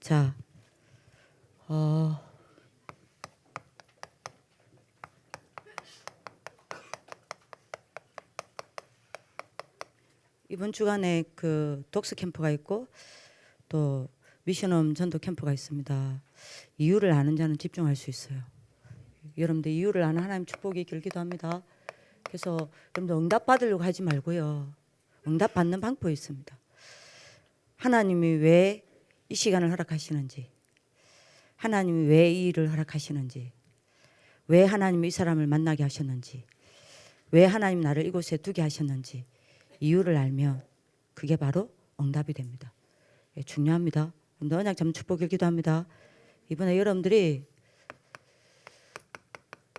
자, 어, 이번 주간에 그 독서 캠프가 있고 또 미션홈 전도 캠프가 있습니다. 이유를 아는 자는 집중할 수 있어요. 여러분들 이유를 아는 하나님 축복이 길기도 합니다. 그래서 여러분들 응답 받으려고 하지 말고요. 응답 받는 방법이 있습니다. 하나님이 왜 이 시간을 허락하시는지, 하나님이 왜 이 일을 허락하시는지, 왜 하나님이 이 사람을 만나게 하셨는지, 왜 하나님 나를 이곳에 두게 하셨는지 이유를 알면 그게 바로 응답이 됩니다. 예, 중요합니다. 언약 잠 축복 일기도 합니다. 이번에 여러분들이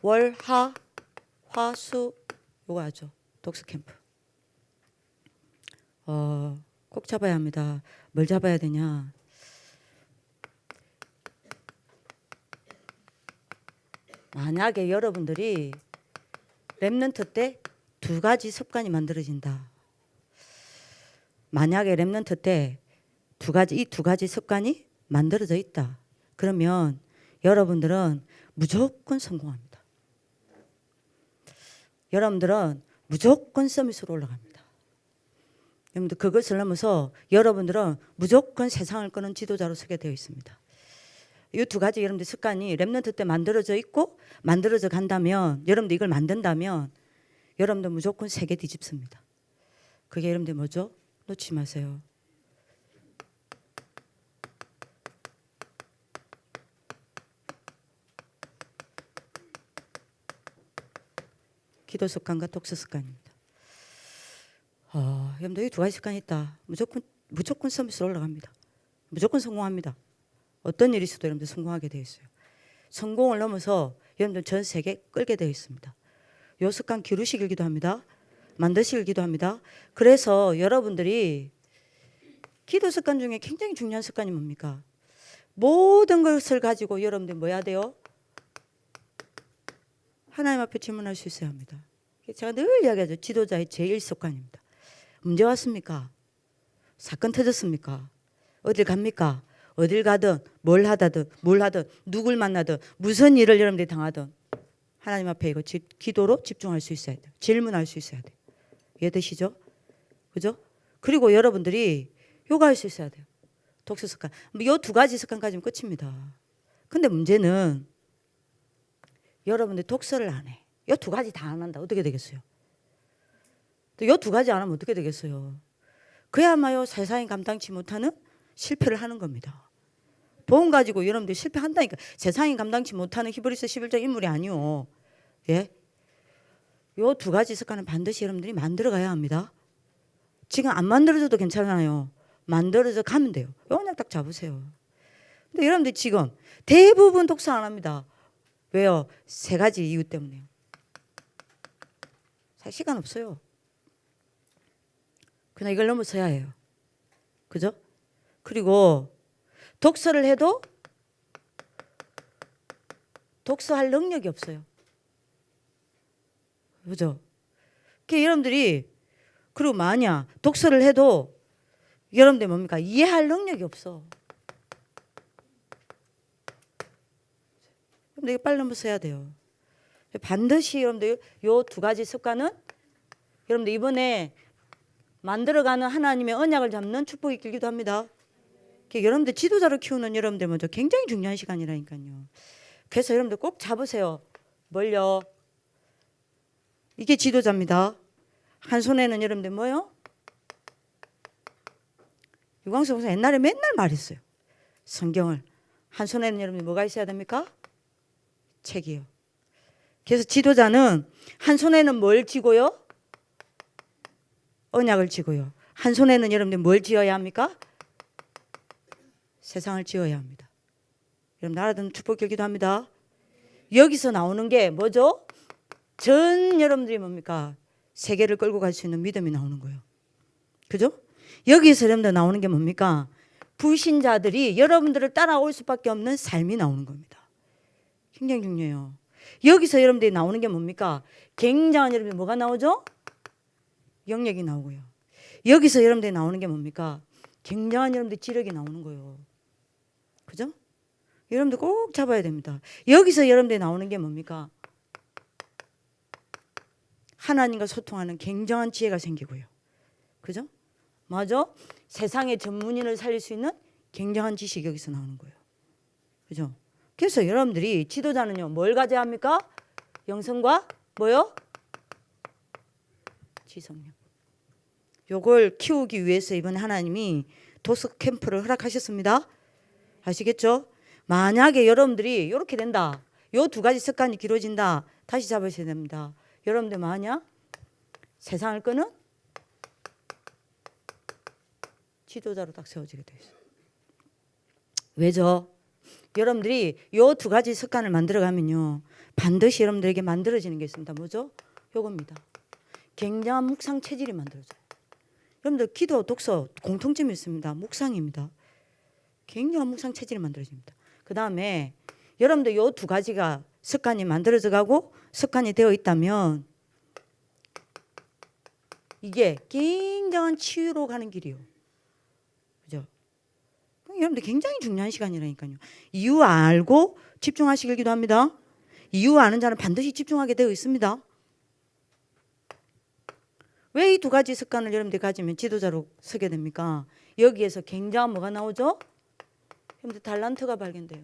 월, 하, 화, 수 요거 하죠. 독서 캠프. 어, 꼭 잡아야 합니다. 뭘 잡아야 되냐? 만약에 여러분들이 랩런트 때 두 가지 습관이 만들어진다. 만약에 랩런트 때 두 가지 이 두 가지 습관이 만들어져 있다. 그러면 여러분들은 무조건 성공합니다. 여러분들은 무조건 서밋으로 올라갑니다. 여러분들 그것을 넘어서 여러분들은 무조건 세상을 끄는 지도자로 서게 되어 있습니다. 이 두 가지 여러분들 습관이 랩런트 때 만들어져 있고 만들어져 간다면 여러분들 이걸 만든다면 여러분들 무조건 세계 뒤집습니다. 그게 여러분들 뭐죠? 놓지 마세요. 기도 습관과 독서 습관입니다. 아, 여러분들 이 두 가지 습관이 있다. 무조건 무조건 서밋으로 올라갑니다. 무조건 성공합니다. 어떤 일이 있어도 여러분들 성공하게 되어 있어요. 성공을 넘어서 여러분들 전 세계 끌게 되어 있습니다. 요 습관 기르시기도 합니다. 만드시기도 합니다. 그래서 여러분들이 기도 습관 중에 굉장히 중요한 습관이 뭡니까? 모든 것을 가지고 여러분들 뭐 해야 돼요? 하나님 앞에 질문할 수 있어야 합니다. 제가 늘 이야기하죠. 지도자의 제일 습관입니다. 문제 왔습니까? 사건 터졌습니까? 어딜 갑니까? 어딜 가든 뭘 하다든 뭘 하든 누굴 만나든 무슨 일을 여러분들이 당하든 하나님 앞에 이거 집, 기도로 집중할 수 있어야 돼요. 질문할 수 있어야 돼요. 이해되시죠? 그죠? 그리고 여러분들이 요가할 수 있어야 돼요. 독서 습관. 요 두 가지 습관까지는 끝입니다. 근데 문제는 여러분들 독서를 안 해. 요 두 가지 다 안 한다. 어떻게 되겠어요? 요 두 가지 안 하면 어떻게 되겠어요? 그야말로 세상이 감당치 못하는 실패를 하는 겁니다. 돈 가지고 여러분들 실패한다니까. 세상이 감당치 못하는 히브리서 11장 인물이 아니요. 예? 요 두 가지 습관은 반드시 여러분들이 만들어 가야 합니다. 지금 안 만들어져도 괜찮아요. 만들어져 가면 돼요. 요 그냥 딱 잡으세요. 근데 여러분들 지금 대부분 독서 안 합니다. 왜요? 세 가지 이유 때문에요. 살 시간 없어요. 그냥 이걸 넘어서야 해요. 그죠? 그리고 독서를 해도 독서할 능력이 없어요. 그죠? 그 여러분들이 그리고 만약 독서를 해도 여러분들 뭡니까? 이해할 능력이 없어. 여러분들 빨리 넘어서야 돼요. 반드시 여러분들 요 두 가지 습관은 여러분들 이번에 만들어가는 하나님의 언약을 잡는 축복이 길기도 합니다. 여러분들 지도자를 키우는 여러분들 먼저 굉장히 중요한 시간이라니까요. 그래서 여러분들 꼭 잡으세요. 뭘요? 이게 지도자입니다. 한 손에는 여러분들 뭐요? 유광수 목사 옛날에 맨날 말했어요. 성경을 한 손에는 여러분들 뭐가 있어야 됩니까? 책이요. 그래서 지도자는 한 손에는 뭘 쥐고요? 언약을 쥐고요. 한 손에는 여러분들 뭘 쥐어야 합니까? 세상을 쥐어야 합니다. 여러분 알아듣는 축복 결기도 합니다. 여기서 나오는 게 뭐죠? 전 여러분들이 뭡니까? 세계를 끌고 갈 수 있는 믿음이 나오는 거예요. 그죠? 여기서 여러분들 나오는 게 뭡니까? 불신자들이 여러분들을 따라올 수밖에 없는 삶이 나오는 겁니다. 굉장히 중요해요. 여기서 여러분들이 나오는 게 뭡니까? 굉장한 여러분들 뭐가 나오죠? 영역이 나오고요. 여기서 여러분들이 나오는 게 뭡니까? 굉장한 여러분들 지력이 나오는 거예요. 그죠? 여러분들 꼭 잡아야 됩니다. 여기서 여러분들이 나오는 게 뭡니까? 하나님과 소통하는 굉장한 지혜가 생기고요. 그죠? 맞아? 세상의 전문인을 살릴 수 있는 굉장한 지식이 여기서 나오는 거예요. 그죠? 그래서 여러분들이 지도자는요, 뭘 가져야 합니까? 영성과 뭐요? 지성력. 요걸 키우기 위해서 이번에 하나님이 도서 캠프를 허락하셨습니다. 아시겠죠? 만약에 여러분들이 이렇게 된다. 요 두 가지 습관이 길어진다. 다시 잡으셔야 됩니다. 여러분들 만약 세상을 끄는 지도자로 딱 세워지게 돼 있어요. 왜죠? 여러분들이 요 두 가지 습관을 만들어 가면요. 반드시 여러분들에게 만들어지는 게 있습니다. 뭐죠? 요겁니다. 굉장한 묵상 체질이 만들어져요. 여러분들 기도, 독서 공통점이 있습니다. 묵상입니다. 굉장한 묵상 체질이 만들어집니다. 그 다음에 여러분들 요 두 가지가 습관이 만들어져 가고 습관이 되어 있다면 이게 굉장한 치유로 가는 길이요. 그죠? 여러분들 굉장히 중요한 시간이라니까요. 이유 알고 집중하시길 기도합니다. 이유 아는 자는 반드시 집중하게 되어 있습니다. 왜 이 두 가지 습관을 여러분들이 가지면 지도자로 서게 됩니까? 여기에서 굉장한 뭐가 나오죠? 여러분들 달란트가 발견돼요.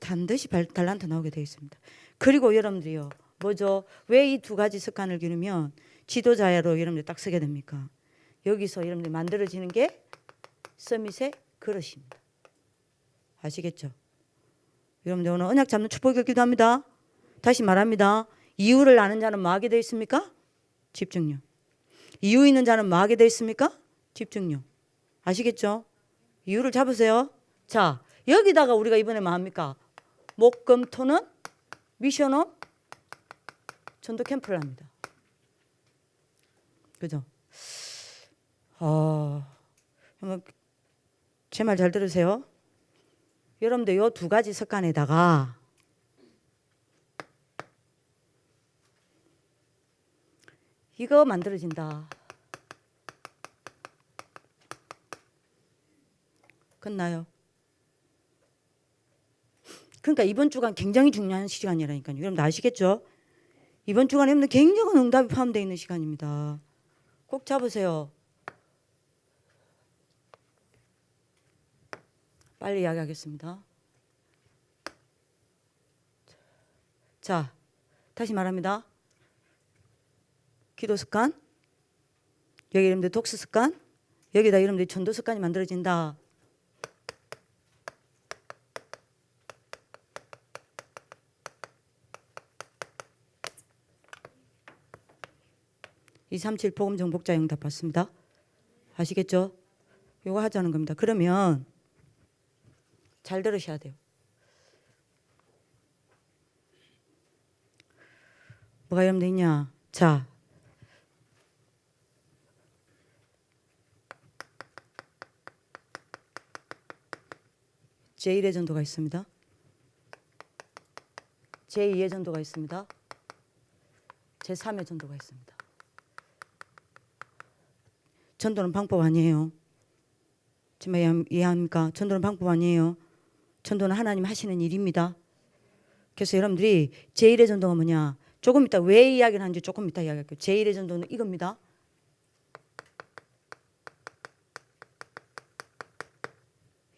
반드시 발- 달란트 나오게 되어 있습니다. 그리고 여러분들이요. 뭐죠? 왜 이 두 가지 습관을 기르면 지도자로 여러분들 딱 서게 됩니까? 여기서 여러분들 만들어지는 게 서밋의 그릇입니다. 아시겠죠? 여러분들 오늘 언약 잡는 축복을 기도합니다. 다시 말합니다. 이유를 아는 자는 뭐 하게 되어 있습니까? 집중력. 이유 있는 자는 뭐 하게 되어 있습니까? 집중력. 아시겠죠? 이유를 잡으세요. 자, 여기다가 우리가 이번에 뭐 합니까? 목금 토는 미션업 전도 캠프를 합니다. 그죠? 어, 제말 잘 들으세요. 여러분들 요 두 가지 습관에다가 이거 만들어진다. 끝나요. 그러니까 이번 주간 굉장히 중요한 시간이라니까요. 여러분들 아시겠죠? 이번 주간 여러분들 굉장한 응답이 포함되어 있는 시간입니다. 꼭 잡으세요. 빨리 이야기하겠습니다. 자, 다시 말합니다. 기도 습관, 여기 이름들 독서 습관, 여기다 이름들 전도 습관이 만들어진다. 이삼칠 보금 정복자 응답 받습니다. 아시겠죠? 요거 하자는 겁니다. 그러면 잘 들으셔야 돼요. 뭐가 있냐? 자. 제1의 전도가 있습니다. 제2의 전도가 있습니다. 제3의 전도가 있습니다. 전도는 방법 아니에요. 이해- 이해합니까? 전도는 방법 아니에요. 전도는 하나님 하시는 일입니다. 그래서 여러분들이 제1의 전도가 뭐냐? 조금 이따 왜 이야기를 하는지 조금 이따 이야기할게요. 제1의 전도는 이겁니다.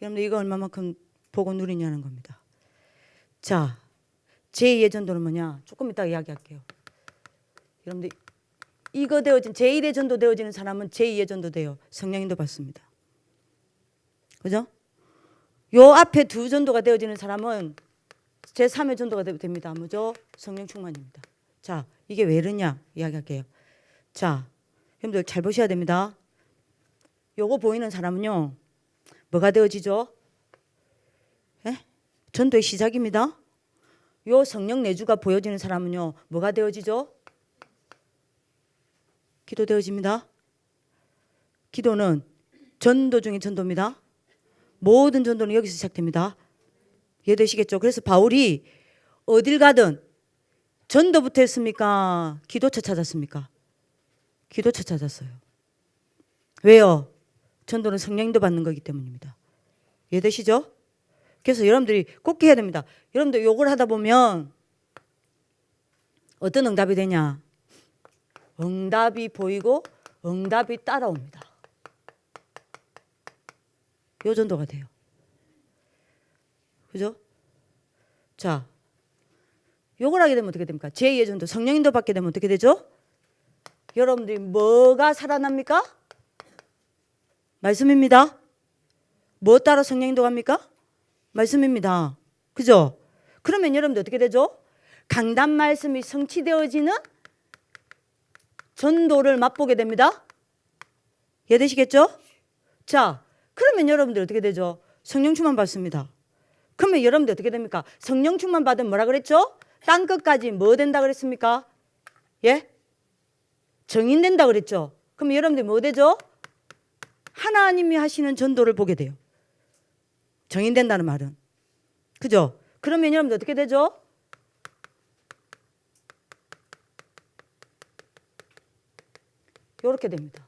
여러분들 이거 얼마만큼 보고 누리냐는 겁니다. 자, 제2의 전도는 뭐냐? 조금 이따 이야기할게요. 여러분들 이거 되어진 제1의 전도 되어지는 사람은 제2의 전도 돼요. 성령인도 받습니다. 그죠? 요 앞에 두 전도가 되어지는 사람은 제3의 전도가 되- 됩니다. 뭐죠? 성령 충만입니다. 자, 이게 왜 이러냐? 이야기할게요. 자, 여러분들 잘 보셔야 됩니다. 요거 보이는 사람은요. 뭐가 되어지죠? 예? 전도의 시작입니다. 요 성령 내주가 보여지는 사람은요. 뭐가 되어지죠? 기도 되어집니다. 기도는 전도 중에 전도입니다. 모든 전도는 여기서 시작됩니다. 이해되시겠죠? 그래서 바울이 어딜 가든 전도부터 했습니까? 기도처 찾았습니까? 기도처 찾았어요. 왜요? 전도는 성령도 받는 거기 때문입니다. 이해되시죠? 그래서 여러분들이 꼭 해야 됩니다. 여러분들 요걸 하다 보면 어떤 응답이 되냐? 응답이 보이고 응답이 따라옵니다. 요 정도가 돼요. 그죠? 자, 요걸 하게 되면 어떻게 됩니까? 제2의 전도 성령인도 받게 되면 어떻게 되죠? 여러분들이 뭐가 살아납니까? 말씀입니다. 뭐 따라 성령인도 갑니까? 말씀입니다. 그죠? 그러면 여러분들 어떻게 되죠? 강단 말씀이 성취되어지는 전도를 맛보게 됩니다. 이해되시겠죠? 자, 그러면 여러분들 어떻게 되죠? 성령 충만 받습니다. 그러면 여러분들 어떻게 됩니까? 성령 충만 받으면 뭐라 그랬죠? 땅 끝까지 뭐 된다 그랬습니까? 예? 정인된다 그랬죠? 그럼 여러분들 뭐 되죠? 하나님이 하시는 전도를 보게 돼요. 정인된다는 말은. 그죠? 그러면 여러분들 어떻게 되죠? 이렇게 됩니다.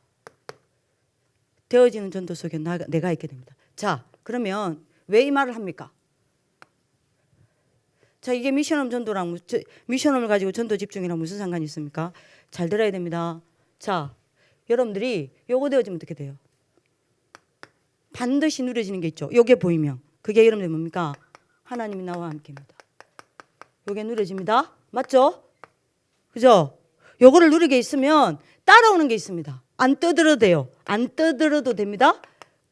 되어지는 전도 속에 나, 내가 있게 됩니다. 자, 그러면 왜 이 말을 합니까? 자, 이게 미션홈 전도랑 미션홈을 가지고 전도 집중이랑 무슨 상관이 있습니까? 잘 들어야 됩니다. 자, 여러분들이 요거 되어지면 어떻게 돼요? 반드시 누려지는 게 있죠. 요게 보이면 그게 여러분들 뭡니까? 하나님이 나와 함께입니다. 요게 누려집니다. 맞죠? 그죠? 요거를 누리게 있으면 따라오는 게 있습니다. 안 떠들어도 돼요. 안 떠들어도 됩니다.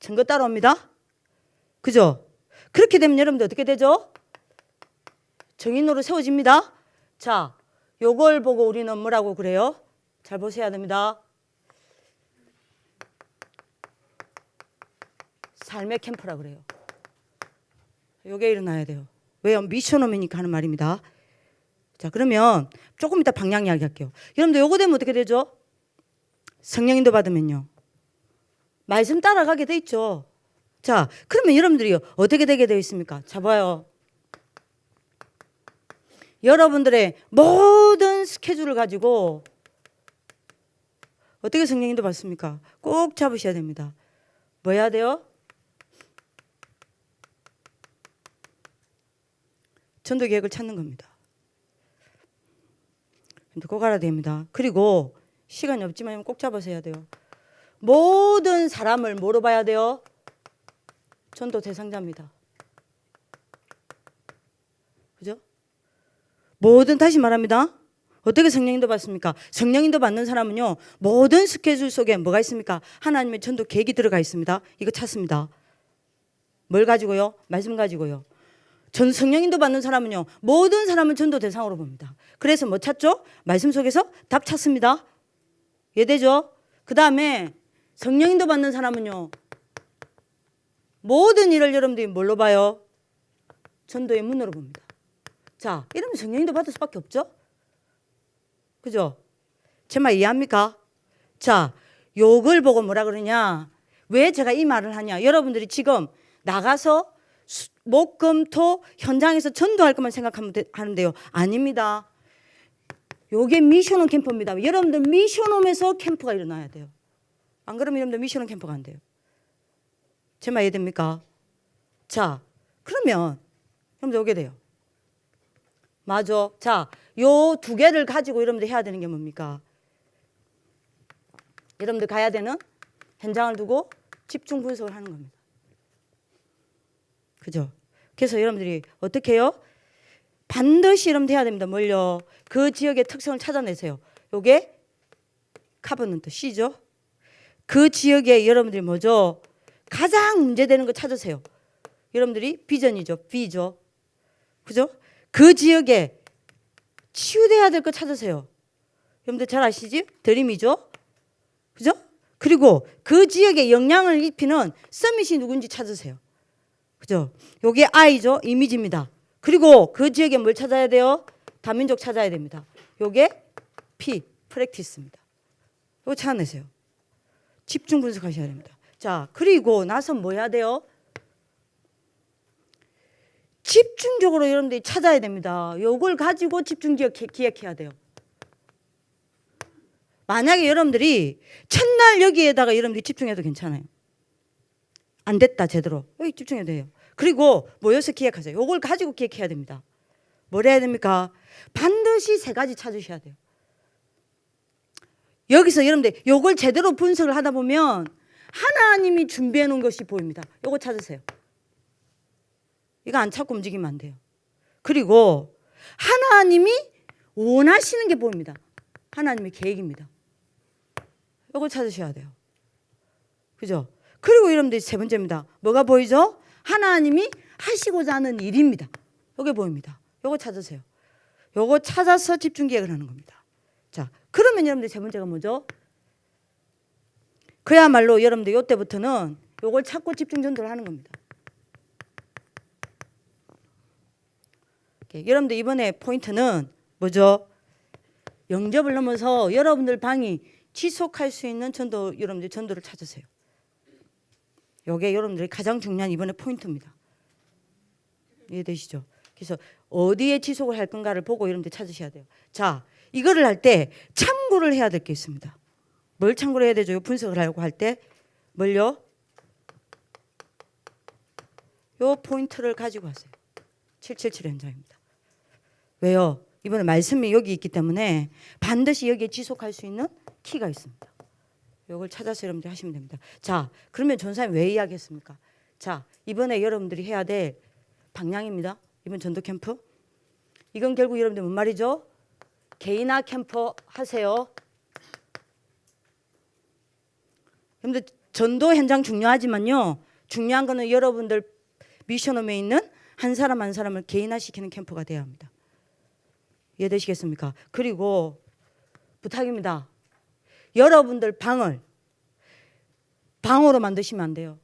증거 따라옵니다. 그죠? 그렇게 되면 여러분들 어떻게 되죠? 정인으로 세워집니다. 자, 요걸 보고 우리는 뭐라고 그래요? 잘 보셔야 됩니다. 삶의 캠프라 그래요. 요게 일어나야 돼요. 왜요? 미션홈이니까 하는 말입니다. 자, 그러면 조금 이따 방향 이야기 할게요. 여러분들 요거 되면 어떻게 되죠? 성령 인도 받으면요. 말씀 따라가게 돼 있죠. 자, 그러면 여러분들이 어떻게 되게 되어 있습니까? 자, 봐요. 여러분들의 모든 스케줄을 가지고 어떻게 성령인도 받습니까? 꼭 잡으셔야 됩니다. 뭐 해야 돼요? 전도 계획을 찾는 겁니다. 꼭 알아야 됩니다. 그리고 시간이 없지만 꼭 해야 돼요. 모든 사람을 뭐로 봐야 돼요? 전도 대상자입니다. 그죠? 모든 다시 말합니다. 어떻게 성령인도 받습니까? 성령인도 받는 사람은요 모든 스케줄 속에 뭐가 있습니까? 하나님의 전도 계획이 들어가 있습니다. 이거 찾습니다. 뭘 가지고요? 말씀 가지고요. 전 성령인도 받는 사람은요 모든 사람을 전도 대상으로 봅니다. 그래서 뭐 찾죠? 말씀 속에서 답 찾습니다. 이해되죠? 그 다음에 성령인도 받는 사람은요 모든 일을 여러분들이 뭘로 봐요? 전도의 문으로 봅니다. 자, 이러면 성령인도 받을 수밖에 없죠? 그죠? 제 말 이해합니까? 자, 요걸 보고 뭐라 그러냐? 왜 제가 이 말을 하냐? 여러분들이 지금 나가서 수- 목, 금, 토 현장에서 전도할 것만 생각하면 되, 하는데요. 아닙니다. 요게 미션홈 캠프입니다. 여러분들 미션홈에서 캠프가 일어나야 돼요. 안 그러면 여러분들 미션홈 캠프가 안 돼요. 제 말 이해됩니까? 자, 그러면 여러분들 오게 돼요. 맞아. 자, 요 두 개를 가지고 여러분들 해야 되는 게 뭡니까? 여러분들 가야 되는 현장을 두고 집중 분석을 하는 겁니다. 그죠? 그래서 여러분들이 어떻게 해요? 반드시 여러분들 해야 됩니다. 뭘요? 그 지역의 특성을 찾아내세요. 요게 카버넌트 C죠? 그 지역에 여러분들이 뭐죠? 가장 문제되는 거 찾으세요. 여러분들이 비전이죠. B죠. 그죠? 그 지역에 치유돼야 될 거 찾으세요. 여러분들 잘 아시지? 드림이죠. 그죠? 그리고 그 지역에 영향을 입히는 서밋이 누군지 찾으세요. 그죠? 요게 I죠. 이미지입니다. 그리고 그 지역에 뭘 찾아야 돼요? 다민족 찾아야 됩니다. 요게 P, 프랙티스입니다. 요거 찾아내세요. 집중 분석하셔야 됩니다. 자, 그리고 나서 뭐 해야 돼요? 집중적으로 여러분들이 찾아야 됩니다. 요걸 가지고 집중 기억, 기획해야 돼요. 만약에 여러분들이 첫날 여기에다가 여러분들이 집중해도 괜찮아요. 안 됐다 제대로 여기 집중해야 돼요. 그리고 모여서 기획하세요. 요걸 가지고 기획해야 됩니다. 뭘 해야 됩니까? 반드시 세 가지 찾으셔야 돼요. 여기서 여러분들 요걸 제대로 분석을 하다 보면 하나님이 준비해 놓은 것이 보입니다. 요거 찾으세요. 이거 안 찾고 움직이면 안 돼요. 그리고 하나님이 원하시는 게 보입니다. 하나님의 계획입니다. 요걸 찾으셔야 돼요. 그죠? 그리고 여러분들 세 번째입니다. 뭐가 보이죠? 하나님이 하시고자 하는 일입니다. 요게 보입니다. 요거 찾으세요. 요거 찾아서 집중 계획을 하는 겁니다. 자, 그러면 여러분들 세 번째가 뭐죠? 그야말로 여러분들 요때부터는 요걸 찾고 집중 전도를 하는 겁니다. 여러분들 이번에 포인트는 뭐죠? 영접을 넘어서 여러분들 방이 지속할 수 있는 전도 여러분들 전도를 찾으세요. 요게 여러분들이 가장 중요한 이번에 포인트입니다. 이해되시죠? 그래서 어디에 지속을 할 건가를 보고 여러분들 찾으셔야 돼요. 자, 이거를 할 때 참고를 해야 될 게 있습니다. 뭘 참고를 해야 되죠? 요 분석을 하려고 할 때 뭘요? 요 포인트를 가지고 하세요. 777 현장입니다. 왜요? 이번에 말씀이 여기 있기 때문에 반드시 여기에 지속할 수 있는 키가 있습니다. 요걸 찾아서 여러분들 하시면 됩니다. 자, 그러면 전사님 왜 이야기했습니까? 자, 이번에 여러분들이 해야 될 방향입니다. 이번 전도 캠프. 이건 결국 여러분들 뭔 말이죠? 개인화 캠프 하세요. 여러분들 전도 현장 중요하지만요. 중요한 거는 여러분들 미션홈에 있는 한 사람 한 사람을 개인화시키는 캠프가 돼야 합니다. 이해되시겠습니까? 그리고 부탁입니다. 여러분들 방을 방으로 만드시면 안 돼요.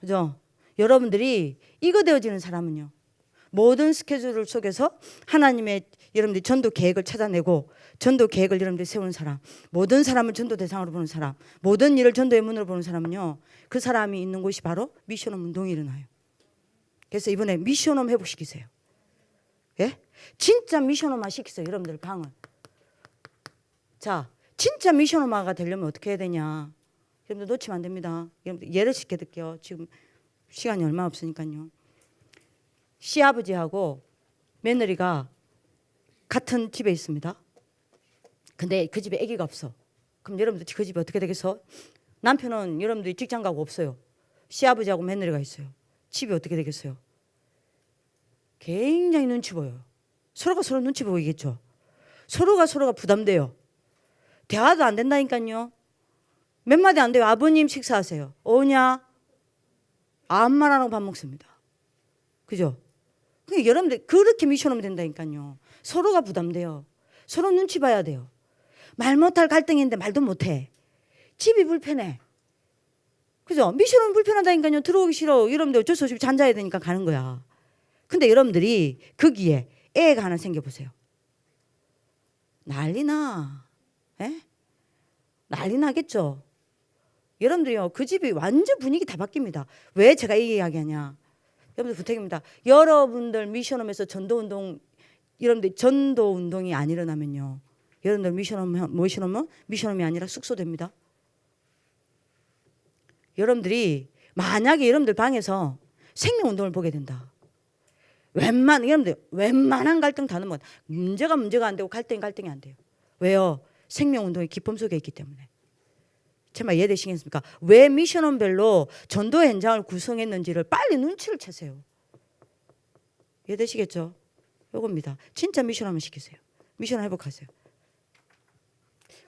그죠? 여러분들이 이거 되어지는 사람은요. 모든 스케줄 속에서 하나님의 여러분들이 전도 계획을 찾아내고 전도 계획을 여러분들이 세우는 사람, 모든 사람을 전도 대상으로 보는 사람, 모든 일을 전도의 문으로 보는 사람은요. 그 사람이 있는 곳이 바로 미션홈 운동이 일어나요. 그래서 이번에 미션홈 회복시키세요. 예? 진짜 미션홈화 시키세요. 여러분들 방을. 자, 진짜 미션홈화가 되려면 어떻게 해야 되냐? 여러분들 놓치면 안 됩니다. 여러분들 예를 쉽게 들게요. 지금 시간이 얼마 없으니까요. 시아버지하고 며느리가 같은 집에 있습니다. 근데 그 집에 아기가 없어. 그럼 여러분들 그 집에 어떻게 되겠어? 남편은 여러분들이 직장 가고 없어요. 시아버지하고 며느리가 있어요. 집이 어떻게 되겠어요? 굉장히 눈치 보여요. 서로가 서로 눈치 보이겠죠. 서로가 서로가 부담돼요. 대화도 안 된다니까요. 몇 마디 안 돼요. 아버님 식사하세요. 오냐? 아무 말 안 하고 밥 먹습니다. 그죠? 그 여러분들 그렇게 미션하면 된다니까요. 서로가 부담돼요. 서로 눈치 봐야 돼요. 말 못할 갈등인데 말도 못해. 집이 불편해. 그죠? 미션은 불편하다니까요. 들어오기 싫어. 여러분들 어쩔 수 없이 잔자야 되니까 가는 거야. 근데 여러분들이 거기에 애가 하나 생겨보세요. 난리나. 에? 난리 나겠죠? 여러분들이요, 그 집이 완전 분위기 다 바뀝니다. 왜 제가 이 이야기 하냐? 여러분들 부탁입니다. 여러분들 미션홈에서 전도운동, 여러분들 전도운동이 안 일어나면요. 여러분들 미션홈, 미션홈은 미션홈이 아니라 숙소됩니다. 여러분들이 만약에 여러분들 방에서 생명운동을 보게 된다. 웬만 여러분들 웬만한 갈등 다는 건 문제가 문제가 안 되고 갈등이 갈등이 안 돼요. 왜요? 생명운동의 기쁨 속에 있기 때문에. 정말 이해되시겠습니까? 왜 미션홈별로 전도 현장을 구성했는지를 빨리 눈치를 채세요. 이해되시겠죠? 요겁니다. 진짜 미션 한번 시키세요. 미션 회복하세요.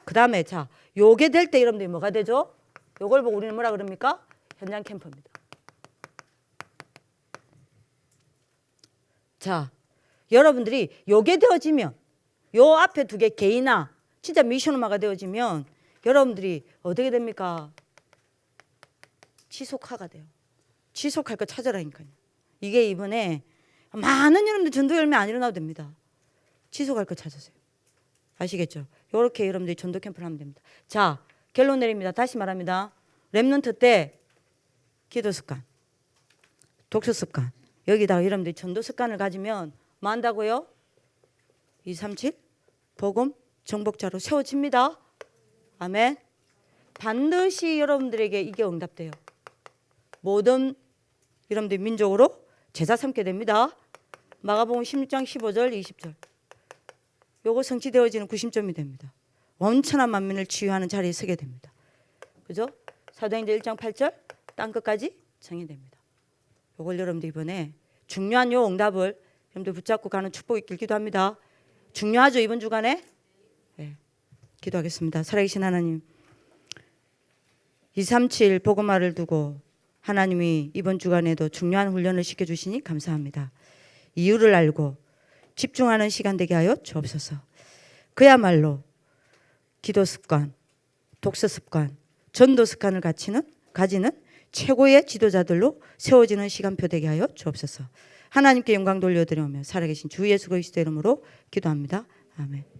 그 다음에 자, 요게 될때 여러분들이 뭐가 되죠? 요걸 보고 우리는 뭐라 그럽니까? 현장 캠프입니다. 자, 여러분들이 요게 되어지면 요 앞에 두 개 개인화 진짜 미션화가 되어지면 여러분들이 어떻게 됩니까? 지속화가 돼요. 지속할 거 찾아라니까요. 이게 이번에 많은 여러분들 전도 열매 안 일어나도 됩니다. 지속할 거 찾으세요. 아시겠죠? 이렇게 여러분들이 전도 캠프를 하면 됩니다. 자, 결론 내립니다. 다시 말합니다. 랩런트 때 기도 습관, 독서 습관, 여기다가 여러분들이 전도 습관을 가지면 뭐 한다고요? 237 복음 정복자로 세워집니다. 아멘. 반드시 여러분들에게 이게 응답돼요. 모든 여러분들 민족으로 제자 삼게 됩니다. 마가복음 16장 15절 20절. 요거 성취되어지는 구심점이 됩니다. 원천한 만민을 치유하는 자리에 서게 됩니다. 그죠? 사도행전 1장 8절 땅 끝까지 정의됩니다. 요걸 여러분들 이번에 중요한 요 응답을 여러분들 붙잡고 가는 축복이 있길 기도 합니다. 중요하죠 이번 주간에? 네. 기도하겠습니다. 살아계신 하나님 237 복음화를 두고 하나님이 이번 주간에도 중요한 훈련을 시켜주시니 감사합니다. 이유를 알고 집중하는 시간 되게 하여 주옵소서. 그야말로 기도 습관, 독서 습관, 전도 습관을 갖추는 가지는 최고의 지도자들로 세워지는 시간표 되게 하여 주옵소서. 하나님께 영광 돌려드리며 살아계신 주 예수 그리스도 이름으로 기도합니다. 아멘.